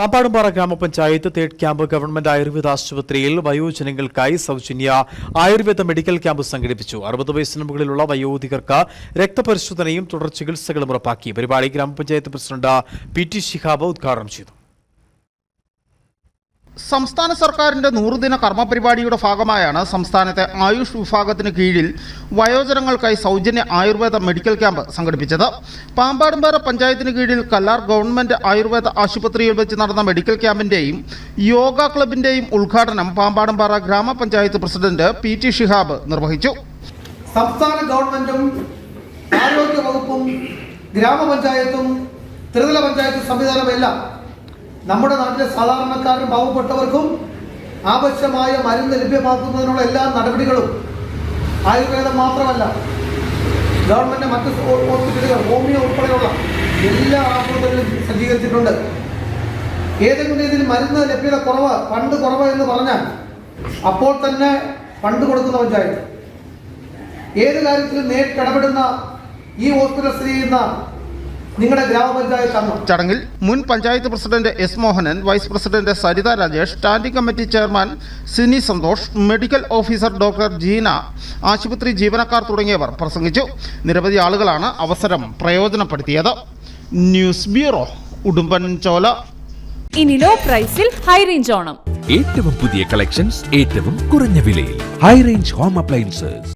പാമ്പാടുംപാറ ഗ്രാമപഞ്ചായത്ത് third camp government Ayurveda ആശുപത്രിയിൽ വയോജനങ്ങൾക്കായി സൗജന്യ ആയുർവേദ മെഡിക്കൽ ക്യാമ്പ് സംഘടിപ്പിച്ചു. അറുപത് വയസ്സിന് മുകളിലുള്ള വയോധികർക്ക് രക്തപരിശോധനയും തുടർ ചികിത്സകളും ഉറപ്പാക്കി. പരിപാടി ഗ്രാമപഞ്ചായത്ത് പ്രസിഡന്റ് പി ടി ശിഹാബ് ഉദ്ഘാടനം ചെയ്തു. സംസ്ഥാന സർക്കാരിന്റെ നൂറുദിന കർമ്മ പരിപാടിയുടെ ഭാഗമായാണ് സംസ്ഥാനത്തെ ആയുഷ് വിഭാഗത്തിന് കീഴിൽ വയോജനങ്ങൾക്കായി സൗജന്യ ആയുർവേദ മെഡിക്കൽ ക്യാമ്പ് സംഘടിപ്പിച്ചത്. പാമ്പാടുംപാറ പഞ്ചായത്തിന് കീഴിൽ കല്ലാർ ഗവൺമെന്റ് ആയുർവേദ ആശുപത്രിയിൽ വെച്ച് നടന്ന മെഡിക്കൽ ക്യാമ്പിന്റെയും യോഗ ക്ലബിന്റെയും ഉദ്ഘാടനം പാമ്പാടുംപാറ ഗ്രാമപഞ്ചായത്ത് പ്രസിഡന്റ് പി ടി ഷിഹാബ് നിർവഹിച്ചു. സംസ്ഥാന ഗവൺമെന്റും ആരോഗ്യ വകുപ്പും ഗ്രാമപഞ്ചായത്തും ത്രിതല പഞ്ചായത്ത് സംവിധാനമെല്ലാം നമ്മുടെ നാട്ടിലെ സാധാരണക്കാരും പാവപ്പെട്ടവർക്കും ആവശ്യമായ മരുന്ന് ലഭ്യമാക്കുന്നതിനുള്ള എല്ലാ നടപടികളും ആയുർവേദം മാത്രമല്ല ഗവൺമെന്റ് മറ്റ് ഹോസ്പിറ്റലുകൾ ഹോമിയോ ഉൾപ്പെടെയുള്ള എല്ലാ ആശുപത്രികളും സജ്ജീകരിച്ചിട്ടുണ്ട്. ഏതെങ്കിലും രീതിയിൽ മരുന്ന് ലഭ്യത കുറവ് ഫണ്ട് കുറവ് എന്ന് പറഞ്ഞാൽ അപ്പോൾ തന്നെ പണ്ട് കൊടുക്കുന്ന പഞ്ചായത്ത് ഏത് കാര്യത്തിലും നേരിട്ട് ഇടപെടുന്ന ഈ ഹോസ്പിറ്റൽ സ്ഥിതി ചെയ്യുന്ന നിങ്ങളുടെ ഗ്രാമപഞ്ചായത്ത് അംഗം. ചടങ്ങിൽ മുൻ panchayat president S Mohanan vice president Sarita Rajesh standing committee chairman Sini Santhosh medical officer doctor Jeena ആശുപത്രി ജീവനക്കാർ തുടങ്ങിയവർ പ്രസംഗിച്ചു. നിരവധി ആളുകളാണ് അവസരം പ്രയോജനപ്പെടുത്തിയത്. News bureau Udumbanchola. ഇനി ലോ പ്രൈസിൽ ഹൈ റേഞ്ച് ഓണം. ഏറ്റവും പുതിയ കളക്ഷൻസ് ഏറ്റവും കുറഞ്ഞ വിലയിൽ. High range home appliances.